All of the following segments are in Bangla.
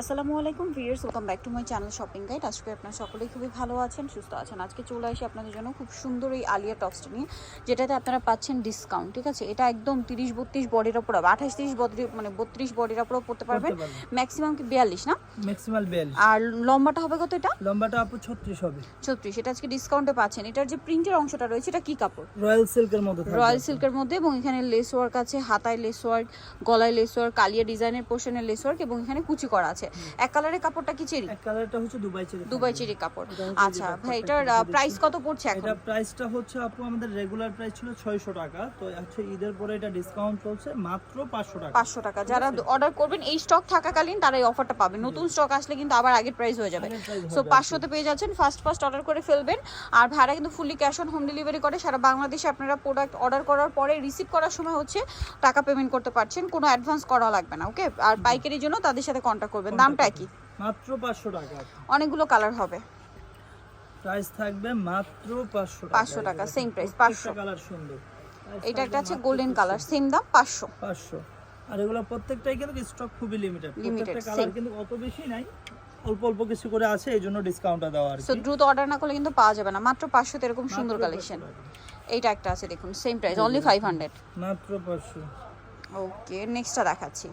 আসসালামু আলাইকুম viewers welcome back to my channel shopping guide আজকে আপনারা সকলেই খুবই ভালো আছেন সুস্থ আছেন। আজকে চলে আসি আপনাদের জন্য খুব সুন্দর এই আলিয়া টপসটা নিয়ে যেটাতে আপনারা পাচ্ছেন ডিসকাউন্ট ঠিক আছে? এটা একদম তিরিশ বত্রিশ বডির ওপর হবে আঠাশ তিরিশ বডি মানে বত্রিশ বডির ওপরও পড়তে পারবেন। ম্যাক্সিমাম কি বিয়াল্লিশ না? ম্যাক্সিমাল বেল আর লম্বাটা হবে কত এটা? লম্বাটা আপু ছত্রিশ হবে। ছত্রিশ এটা আজকে ডিসকাউন্টে পাচ্ছেন। এটার যে প্রিন্টের অংশটা রয়েছে এটা কি কাপড়? রয়্যাল সিল্কের মধ্যে রয়্যাল সিল্কের মধ্যে এবং এখানে লেস ওয়ার্ক আছে হাতায় লেস ওয়ার্ক গলায় লেস ওয়ার্ক কালিয়া ডিজাইনের পোর্শনের লেস ওয়ার্ক এবং এখানে কুচি করা আছে। এক কালারের কাপড়টা কি চেরি? এক কালারটা হচ্ছে দুবাই চেরি দুবাই চেরি কাপড়। আচ্ছা ভাই এটার প্রাইস কত পড়ছে এখন? এটা প্রাইসটা হচ্ছে আপু আমাদের রেগুলার প্রাইস ছিল ছয়শো টাকা। তো হচ্ছে ঈদের পরে এটা ডিসকাউন্ট চলছে মাত্র পাঁচশো টাকা। পাঁচশো টাকা। যারা অর্ডার করবেন এই স্টক থাকাকালীন তারা এই অফারটা পাবেন। নতুন স্টক আসলে কিন্তু আবার আগের প্রাইস হয়ে যাবে। সো হবে পাঁচশোতে পেয়ে যাচ্ছেন। ফার্স্ট ফার্স্ট অর্ডার করে ফেলবেন। আর ভাড়া কিন্তু fully cash on home delivery করে। সারা বাংলাদেশে আপনারা প্রোডাক্ট অর্ডার করার পরে রিসিভ করার সময় হচ্ছে টাকা পেমেন্ট করতে পারছেন। কোনো অ্যাডভান্স করা লাগবে না ওকে আর পাইকারির জন্য তাদের সাথে কন্ট্যাক্ট করবেন। দামটা কি? মাত্র পাঁচশো টাকা অনেকগুলো কালার হবে। প্রাইস থাকবে মাত্র পাঁচশো টাকা। 500 টাকা, same প্রাইস 500 কালার সুন্দর। এটা একটা আছে গোল্ডেন কালার সেম দাম পাঁচশো। পাঁচশো। আর এগুলো প্রত্যেকটাই কিন্তু স্টক খুবই লিমিটেড প্রত্যেকটা কালার কিন্তু অত বেশি নাই। অল্প অল্প কিছু করে আছে এই জন্য ডিসকাউন্টটা দেওয়া আর সো দ্রুত অর্ডার না করলে কিন্তু পাওয়া যাবে না। মাত্র পাঁচশোতে এরকম সুন্দর কালেকশন এইটা একটা আছে দেখুন same price only five hundred মাত্র পাঁচশো। ওকে নেক্সটটা দেখাচ্ছি।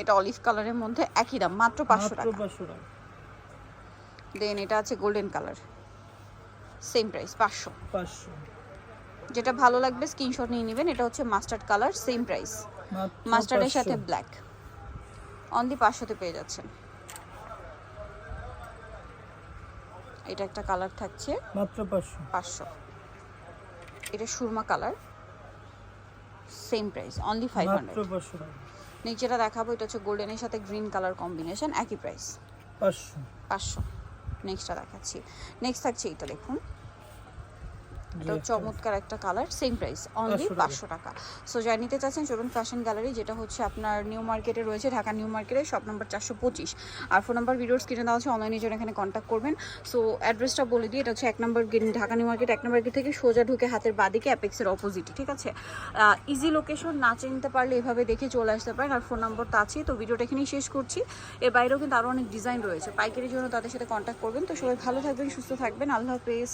এটা অলিভ কালারের মধ্যে একই দাম মাত্র পাঁচশো টাকা। দেন এটা আছে গোল্ডেন কালার সেম প্রাইস পাঁচশো। পাঁচশো। যেটা ভালো লাগবে স্ক্রিনশট নিয়ে নেবেন এটা হচ্ছে মাস্টার্ড কালার সেম প্রাইস মাস্টার্ডের সাথে ব্ল্যাক অনলি পাঁচশোতে পেয়ে যাচ্ছেন। এটা একটা কালার থাকছে মাত্র পাঁচশো। পাঁচশো। এটা Surma colour same price only five hundred নিচেটা দেখাবো এটা হচ্ছে গোল্ডেনের সাথে গ্রিন কালার কম্বিনেশন একই প্রাইস পাঁচশো। পাঁচশো। নেক্সটটা দেখাচ্ছি। নেক্সট থাকছে এটা দেখুন। এটা জি, চমৎকার একটা কালার সেম প্রাইস অনলি পাঁচশো টাকা। সো যাই নিতে চাচ্ছেন চলুন ফ্যাশন গ্যালারি যেটা হচ্ছে আপনার নিউ মার্কেটে রয়েছে ঢাকা নিউ মার্কেটে শপ নাম্বার চারশো পঁচিশ। আর ফোন নাম্বার ভিডিওস কিনে দেওয়া আছে অনলাইনে জন্য এখানে কন্ট্যাক্ট করবেন। সো অ্যাড্রেসটা বলে দিই এটা হচ্ছে এক number gate Dhaka new market এক নম্বর গেট থেকে সোজা ঢুকে হাতের বাদিকে অ্যাপেক্সের অপোজিটে ঠিক আছে? ইজি লোকেশন না চিনতে পারলে এভাবে দেখে চলে আসতে পারেন। আর ফোন নম্বর তো আছেই তো ভিডিওটা এখানেই শেষ করছি। এর বাইরেও কিন্তু আরও অনেক ডিজাইন রয়েছে। পাইকারির জন্য তাদের সাথে কন্ট্যাক্ট করবেন। তো সবাই ভালো থাকবেন সুস্থ থাকবেন। আল্লাহ হাফেজ।